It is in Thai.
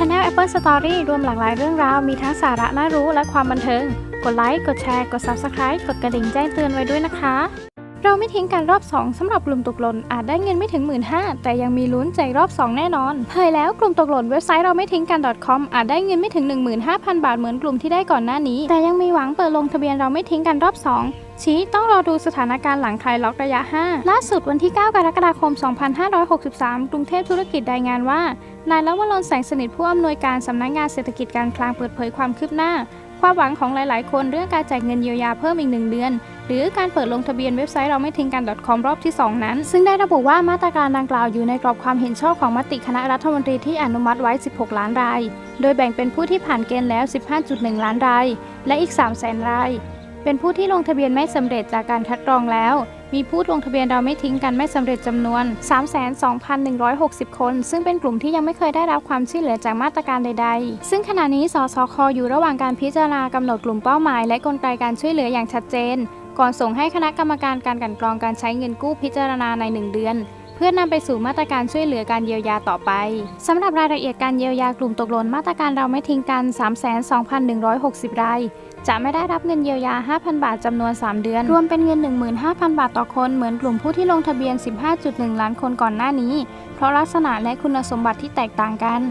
Channel Apple Story รวมหลากหลายเรื่องราว มีทั้งสาระน่ารู้และความบันเทิง กดไลค์ กดแชร์ กด Subscribe กดกระดิ่งแจ้งเตือนไว้ด้วยนะคะ เราไม่ทิ้งกันรอบ 2สำหรับกลุ่มตกหล่นอาจได้เงินไม่ถึง 1 5ื่นแต่ยังมีลุ้นใจรอบ 2 แน่นอนเผยแล้วกลุ่มตกหล่นเว็บไซต์เราไม่ทิ้งกัน .com อาจได้เงินไม่ถึง 15,000 บาทเหมือนกลุ่มที่ได้ก่อนหน้านี้ แต่ยังมีหวังเปิดลงทะเบียนเราไม่ทิ้งกันรอบ 2ชี้ต้องรอดูสถานการณ์หลังคลายล็อกระยะ 5 ล่าสุดวันที่ 9 กรกฎาคม 2563 กรุงเทพธุรกิจรายงานว่า นายลวรนแสงสนิทผู้อำนวยการสำนักงานเศรษฐกิจการคลังเปิดเผยความคืบหน้า ความหวังของหลาย ๆ คนเรื่องการแจกเงินเยียวยาเพิ่มอีกหนึ่งเดือน หรือการเปิดลงทะเบียนเว็บไซต์เราไม่ทิ้งกัน .com รอบที่ 2 นั้น ซึ่งได้ระบุว่ามาตรการดังกล่าวอยู่ในกรอบความเห็นชอบของมติคณะรัฐมนตรีที่อนุมัติไว้ 16 ล้านราย โดยแบ่งเป็นผู้ที่ผ่านเกณฑ์แล้ว 15.1 ล้านราย และอีก 3 0 0 0 0 0 ราย เป็นผู้ที่ลงทะเบียนไม่สำเร็จจากการคัดกรองแล้ว มีผู้ลงทะเบียนเราไม่ทิ้งกันไม่สำเร็จจำนวน 32,160 คน ซึ่งเป็นกลุ่มที่ยังไม่เคยได้รับความช่วยเหลือจากมาตรการใด ๆ ซึ่งขณะนี้สสคอยู่ระหว่างการพิจารณากำหนดกลุ่มเป้าหมาย และกลไกการช่วยเหลืออย่างชัดเจน ก่อนส่งให้คณะกรรมการการกันกรองการใช้เงินกู้พิจารณาใน 1 เดือน พื่อนำไปสู่มาตรการช่วยเหลือการเยียวยาต่อไปสำหรับรายละเอียดการเยียวยากลุ่มตกหล่นมาตรการเราไม่ทิ้งกัน 32,160 รายจะไม่ได้รับเงินเยียวยา 5,000 บาทจำนวน 3 เดือน รวมเป็นเงิน 15,000 บาทต่อคน เหมือนกลุ่มผู้ที่ลงทะเบียน 15.1 ล้านคนก่อนหน้านี้ เพราะลักษณะและคุณสมบัติที่แตกต่างกัน